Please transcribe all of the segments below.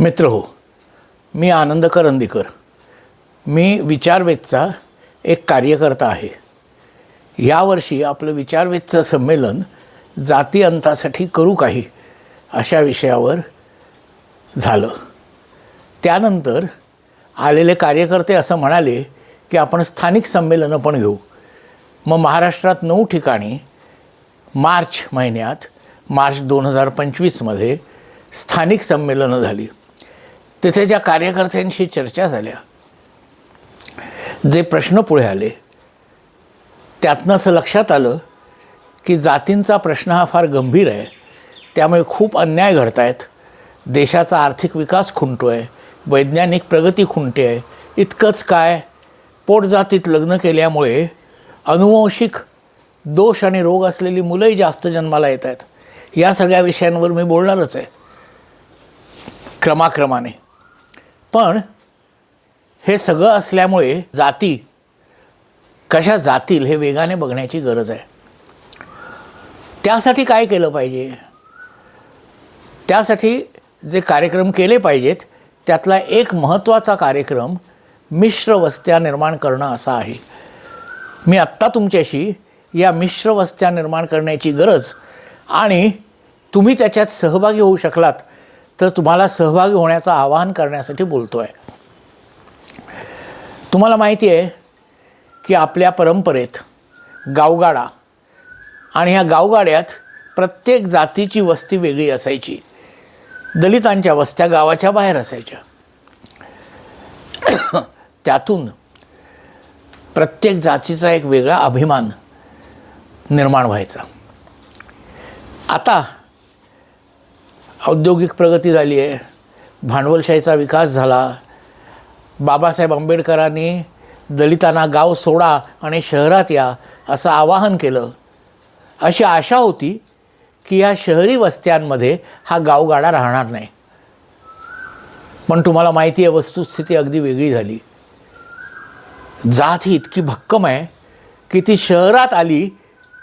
मित्र हो. मी आनंद करंदीकर मी विचारवेधचा एक कार्यकर्ता आहे. यावर्षी आपलं विचारवेधचं संमेलन जाती अंतासाठी करू काही अशा विषयावर झालं. त्यानंतर आलेले कार्यकर्ते असं म्हणाले की आपण स्थानिक संमेलनं पण घेऊ. मग महाराष्ट्रात नऊ ठिकाणी मार्च महिन्यात मार्च दोन हजार पंचवीसमध्ये स्थानिक संमेलनं झाली. तिथे ज्या कार्यकर्त्यांशी चर्चा झाल्या जे प्रश्न पुढे आले त्यातनं असं लक्षात आलं की जातींचा प्रश्न हा फार गंभीर आहे. त्यामुळे खूप अन्याय घडत आहेत देशाचा आर्थिक विकास खुंटतो आहे वैज्ञानिक प्रगती खुंटते. आहे इतकंच काय पोटजातीत लग्न केल्यामुळे अनुवंशिक दोष आणि रोग असलेली मुलंही जास्त जन्माला येत आहेत या सगळ्या विषयांवर मी बोलणारच आहे. क्रमाक्रमाने. पण हे सगळं असल्यामुळे जाती कशा जातील हे वेगाने बघण्याची गरज आहे. त्यासाठी काय केलं पाहिजे? त्यासाठी जे कार्यक्रम केले पाहिजेत त्यातला एक महत्त्वाचा कार्यक्रम मिश्र वस्त्या निर्माण करणं असा आहे. मी आत्ता तुमच्याशी या मिश्र वस्त्या निर्माण करण्याची गरज आणि तुम्ही त्याच्यात सहभागी होऊ शकलात तर तुम्हाला सहभागी होण्याचं आवाहन करण्यासाठी बोलतो आहे तुम्हाला माहिती आहे की आपल्या परंपरेत गावगाडा आणि ह्या गावगाड्यात प्रत्येक जातीची वस्ती वेगळी असायची. दलितांच्या वस्त्या गावाच्या बाहेर असायच्या. त्यातून प्रत्येक जातीचा एक वेगळा अभिमान निर्माण व्हायचा. आता औद्योगिक प्रगती झाली आहे. भांडवलशाहीचा विकास झाला. बाबासाहेब आंबेडकरांनी दलितांना गाव सोडा आणि शहरात या असं आवाहन केलं. अशी आशा होती की या शहरी वस्त्यांमध्ये हा गावगाडा राहणार नाही. पण तुम्हाला माहिती आहे वस्तुस्थिती अगदी वेगळी झाली. जात ही इतकी भक्कम आहे की ती शहरात आली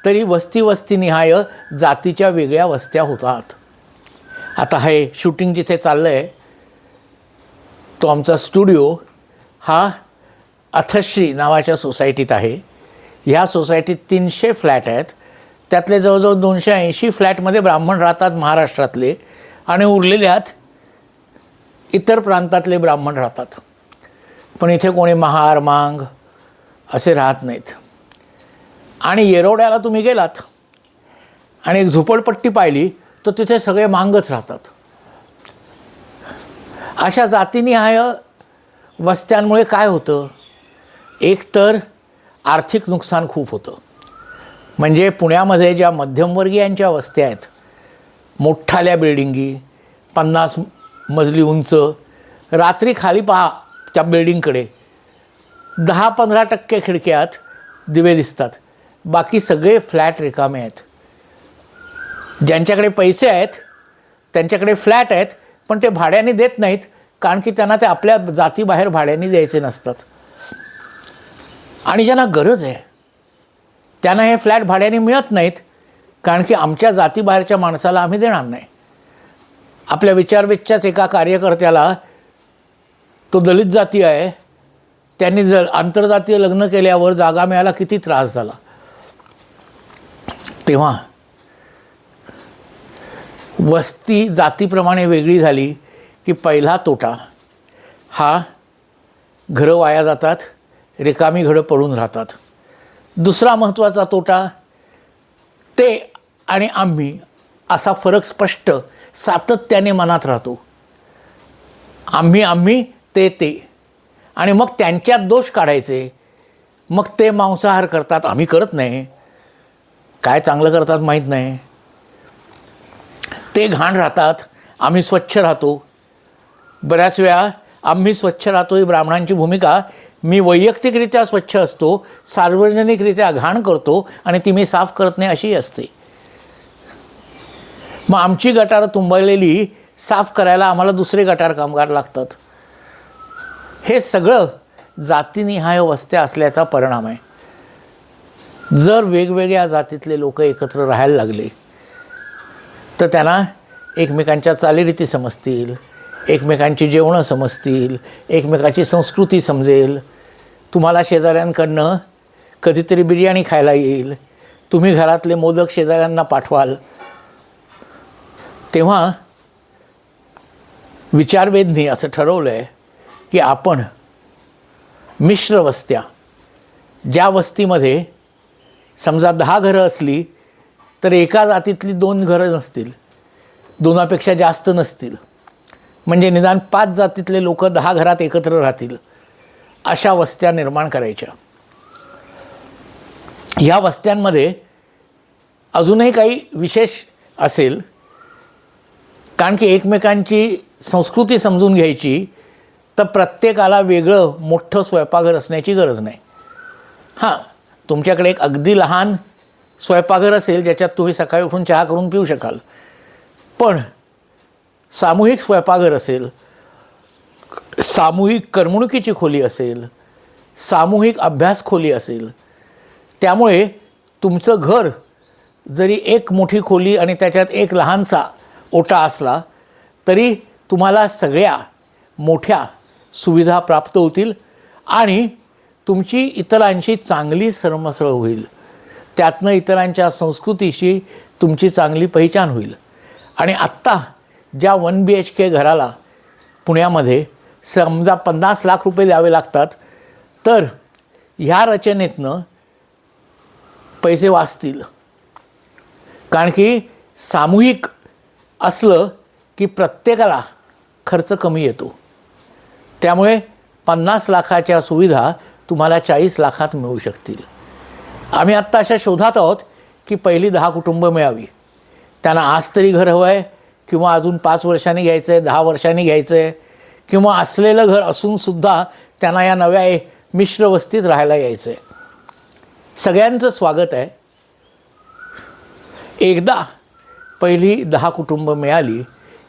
तरी वस्ती वस्तीनिहाय जातीच्या वेगळ्या वस्त्या होतात. आता हे शूटिंग जिथे चाललं आहे तो आमचा स्टुडिओ हा अथश्री नावाच्या सोसायटीत आहे. ह्या सोसायटीत तीनशे फ्लॅट आहेत. त्यातले जवळजवळ दोनशे ऐंशी फ्लॅटमध्ये ब्राह्मण राहतात महाराष्ट्रातले आणि उरलेल्यात इतर प्रांतातले ब्राह्मण राहतात. पण इथे कोणी महार मांग असे राहत नाहीत. आणि येरवड्याला तुम्ही गेलात आणि एक झोपडपट्टी पाहिली तर तिथे सगळे मांगच राहतात. अशा जातीनिहाय वस्त्यांमुळे काय होतं? एक तर आर्थिक नुकसान खूप होतं. म्हणजे पुण्यामध्ये ज्या मध्यमवर्गीयांच्या वस्त्या आहेत मोठाल्या बिल्डिंगी पन्नास मजली उंच रात्री खाली पहा त्या बिल्डिंगकडे दहा पंधरा टक्के खिडक्यात दिवे दिसतात. बाकी सगळे फ्लॅट रिकामे आहेत. ज्यांच्याकडे पैसे आहेत त्यांच्याकडे फ्लॅट आहेत पण ते भाड्याने देत नाहीत कारण की त्यांना ते आपल्या जातीबाहेर भाड्याने द्यायचे नसतात. आणि ज्यांना गरज आहे त्यांना हे फ्लॅट भाड्याने मिळत नाहीत कारण की आमच्या जातीबाहेरच्या माणसाला आम्ही देणार नाही. आपल्या विचारवेधच्याच एका कार्यकर्त्याला तो दलित जाती आहे त्यांनी जर आंतरजातीय लग्न केल्यावर जागा मिळायला किती त्रास झाला. तेव्हा वस्ती जातीप्रमाणे वेगळी झाली की पहिला तोटा. हा घरं वाया जातात रिकामी घरं पडून राहतात. दुसरा महत्त्वाचा तोटा ते आणि आम्ही असा फरक स्पष्ट सातत्याने मनात राहतो. आम्ही आम्ही ते ते. आणि मग त्यांच्यात दोष काढायचे. मग ते मांसाहार करतात आम्ही करत नाही. काय चांगलं करतात माहीत नाही. ते घाण राहतात आम्ही स्वच्छ राहतो. बऱ्याच वेळा आम्ही स्वच्छ राहतो ही ब्राह्मणांची भूमिका. मी वैयक्तिकरित्या स्वच्छ असतो सार्वजनिकरित्या घाण करतो आणि ती मी साफ करत नाही अशी असते. मग आमची गटारं तुंबलेली साफ करायला आम्हाला दुसरे गटार कामगार लागतात. हे सगळं जातीनिहाय वस्त्या असल्याचा परिणाम आहे. जर वेगवेगळ्या जातीतले लोक एकत्र राहायला लागले तर त्यांना एकमेकांच्या चालीरीती समजतील एकमेकांची जेवणं समजतील एकमेकाची संस्कृती समजेल. तुम्हाला शेजाऱ्यांकडनं कधीतरी बिर्याणी खायला येईल. तुम्ही घरातले मोदक शेजाऱ्यांना पाठवाल. तेव्हा विचारवेदनी असं ठरवलं आहे की आपण मिश्र वस्त्या ज्या वस्तीमध्ये समजा दहा घरं असली तर एका जातीतली दोन घरं नसतील दोनापेक्षा जास्त नसतील. म्हणजे निदान पाच जातीतले लोक दहा घरात एकत्र राहतील अशा वस्त्या निर्माण करायच्या. ह्या वस्त्यांमध्ये अजूनही काही विशेष असेल कारण की एकमेकांची संस्कृती समजून घ्यायची तर प्रत्येकाला वेगळं मोठं स्वयंपाकघर असण्याची गरज नाही. हां तुमच्याकडे एक अगदी लहान स्वयंपाकघर असेल ज्याच्यात तुम्ही सकाळी उठून चहा करून पिऊ शकाल. पण सामूहिक स्वयंपाकघर असेल सामूहिक करमणुकीची खोली असेल सामूहिक अभ्यास खोली असेल त्यामुळे तुमचं घर जरी एक मोठी खोली आणि त्याच्यात एक लहानसा ओटा असला तरी तुम्हाला सगळ्या मोठ्या सुविधा प्राप्त होतील आणि तुमची इतरांशी चांगली सरमसळ होईल. त्यातनं इतरांच्या संस्कृतीशी तुमची चांगली पहिचान होईल. आणि आत्ता ज्या वन बी एच के घराला पुण्यामध्ये समजा पन्नास लाख रुपये द्यावे लागतात तर ह्या रचनेतनं पैसे वाचतील. कारण की सामूहिक असलं की प्रत्येकाला खर्च कमी येतो. त्यामुळे पन्नास लाखाच्या सुविधा तुम्हाला चाळीस लाखात मिळू शकतील. आम्ही आत्ता अशा शोधात आहोत की पहिली दहा कुटुंब मिळावी. त्यांना आज तरी घर हवं आहे किंवा अजून पाच वर्षांनी घ्यायचं आहे दहा वर्षांनी घ्यायचं आहे किंवा असलेलं घर असूनसुद्धा त्यांना या नव्या मिश्र वस्तीत राहायला यायचं आहे सगळ्यांचं स्वागत आहे. एकदा पहिली दहा कुटुंब मिळाली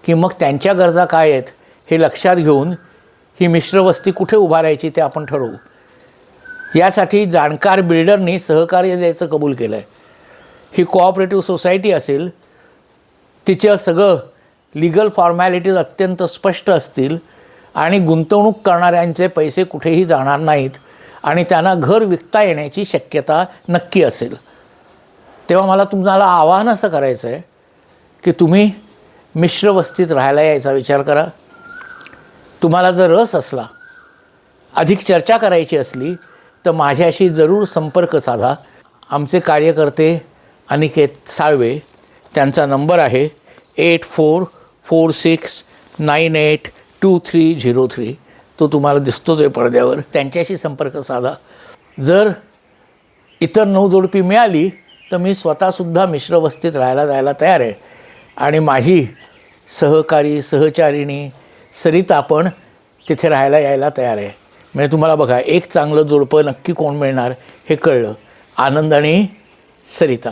की मग त्यांच्या गरजा काय आहेत हे लक्षात घेऊन ही मिश्र वस्ती कुठे उभारायची ते आपण ठरवू. यासाठी जाणकार बिल्डरनी सहकार्य द्यायचं कबूल केलं आहे ही कोऑपरेटिव्ह सोसायटी असेल तिचं सगळं लिगल फॉर्मॅलिटीज अत्यंत स्पष्ट असतील आणि गुंतवणूक करणाऱ्यांचे पैसे कुठेही जाणार नाहीत आणि त्यांना घर विकता येण्याची शक्यता नक्की असेल. तेव्हा मला तुम्हाला आवाहन असं करायचं आहे की तुम्ही मिश्र वस्तीत राहायला यायचा विचार करा. तुम्हाला जर रस असला अधिक चर्चा करायची असली तर माझ्याशी जरूर संपर्क साधा. आमचे कार्यकर्ते अनिकेत साळवे त्यांचा नंबर आहे eight four four six nine eight two three zero three. तो तुम्हाला दिसतोच आहे पडद्यावर. त्यांच्याशी संपर्क साधा. जर इतर नवजोडपी मिळाली तर मी स्वतःसुद्धा मिश्र वस्तीत राहायला जायला तयार आहे. आणि माझी सहकारी सहचारिणी सरिता पण तिथे राहायला यायला तयार आहे. म्हणजे तुम्हाला बघा एक चांगलं जोडपं नक्की कोण मिळणार हे कळलं. आनंद आणि सरिता.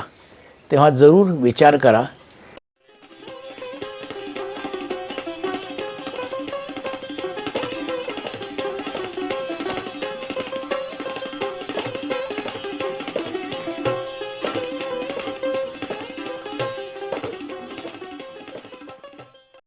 तेव्हा जरूर विचार करा.